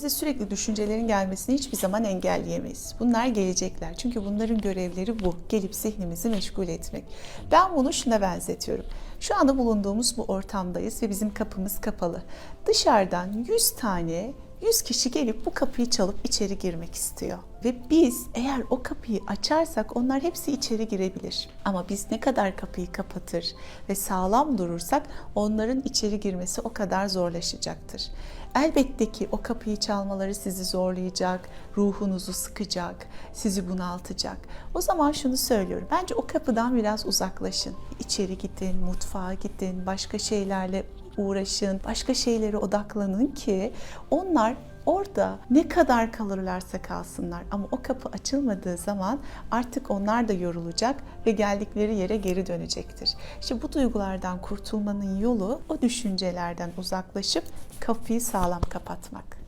zihnimize sürekli düşüncelerin gelmesini hiçbir zaman engelleyemeyiz. Bunlar gelecekler. Çünkü bunların görevleri bu. Gelip zihnimizi meşgul etmek. Ben bunu şuna benzetiyorum. Şu anda bulunduğumuz bu ortamdayız ve bizim kapımız kapalı. Dışarıdan 100 tane 100 kişi gelip bu kapıyı çalıp içeri girmek istiyor. Ve biz eğer o kapıyı açarsak onlar hepsi içeri girebilir. Ama biz ne kadar kapıyı kapatır ve sağlam durursak onların içeri girmesi o kadar zorlaşacaktır. Elbette ki o kapıyı çalmaları sizi zorlayacak, ruhunuzu sıkacak, sizi bunaltacak. O zaman şunu söylüyorum. Bence o kapıdan biraz uzaklaşın. İçeri gidin, mutfağa gidin, başka şeylerle uğraşın, başka şeylere odaklanın ki onlar orada ne kadar kalırlarsa kalsınlar ama o kapı açılmadığı zaman artık onlar da yorulacak ve geldikleri yere geri dönecektir. İşte bu duygulardan kurtulmanın yolu o düşüncelerden uzaklaşıp kapıyı sağlam kapatmak.